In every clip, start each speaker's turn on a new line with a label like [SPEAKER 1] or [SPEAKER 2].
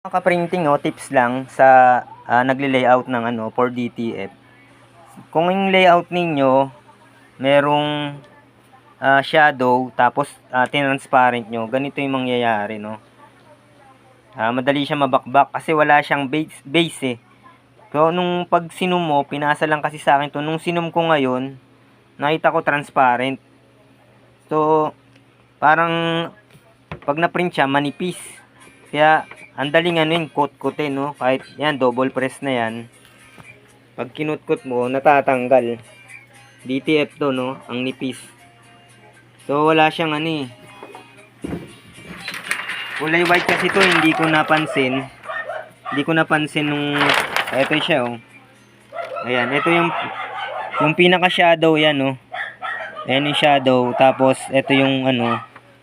[SPEAKER 1] Mga ka-printing, oh, tips lang sa ah, nagle-layout ng ano for DTF. Kung yung layout ninyo merong ah, shadow tapos uh, transparent nyo, ganito yung mangyayari, no? Ah, madali siya mabakbak kasi wala siyang base, base eh. So, nung pag sinum mo, pinasa lang kasi sa akin to. Nung sinum ko ngayon, nakita ko transparent. So, parang pag na-print siya, manipis. Kaya, ang daling ano yun, kot-kotin, no? Kahit yan, double press na yan. Pag kinutkot mo, natatanggal. DTF to, no? Ang nipis. So, wala siyang ano eh. Kulay white kasi to, hindi ko napansin. Hindi ko napansin nung... Ito siya, oh. Ayan, ito yung... Yung pinaka-shadow yan, oh. Ayan yung shadow. Tapos, ito yung ano,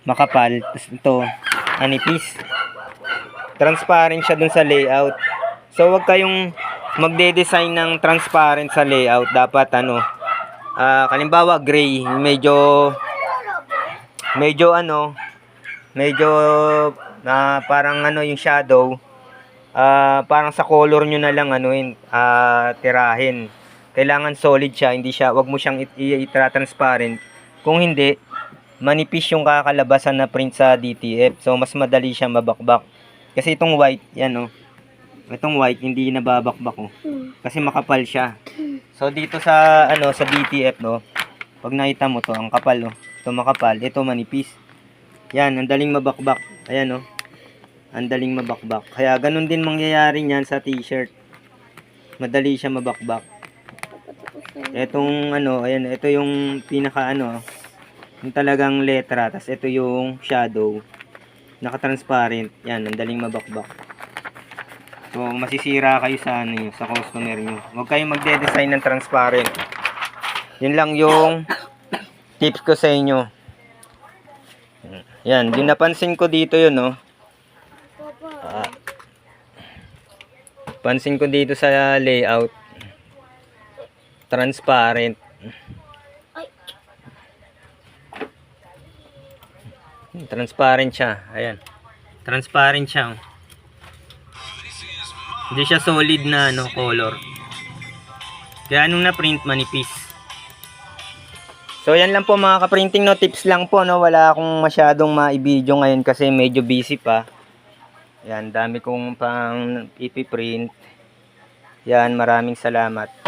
[SPEAKER 1] makapal. Tapos ito, anipis. Transparent siya dun sa layout. So, wag kayong magde-design ng transparent sa layout. Dapat ano, ah kalimbawa gray, medyo medyo ano, medyo na parang ano yung shadow, ah parang sa color nyo na lang ano yun, ah, tirahin. Kailangan solid siya, hindi siya, wag mo siyang i- i- i-transparent. Kung hindi, manipis yung kakalabasan na print sa DTF. So, mas madali siya mabakbak. Kasi itong white, yan oh. Itong white, hindi nababakbak oh. Kasi makapal siya. So, dito sa, ano, sa DTF, no, pag nakita mo to, ang kapal, oh. Ito makapal, ito manipis. Yan, ang daling mabakbak. Ayan, oh. Ang daling mabakbak. Kaya, ganun din mangyayari niyan sa t-shirt. Madali siya mabakbak. Etong, ano, ayan, ito yung pinaka, ano, yung talagang letra. Tapos, ito yung shadow. Naka-transparent. Yan, ang daling mabakbak. So, masisira kayo sa, ano, nyo, sa customer nyo. Huwag kayong magde-design ng transparent. Yun lang yung tips ko sa inyo. Yan, din napansin ko dito yun, no. Ah, pansin ko dito sa layout. Transparent. Transparent siya. Ayan. Transparent siya. oh. Hindi siya solid na ano, color. Kaya nung na-print, manipis. So, yan lang po mga ka-printing no. Tips lang po, no. Wala akong masyadong ma-video ngayon kasi medyo busy pa. Yan, dami kong pang ipiprint. Yan, maraming salamat.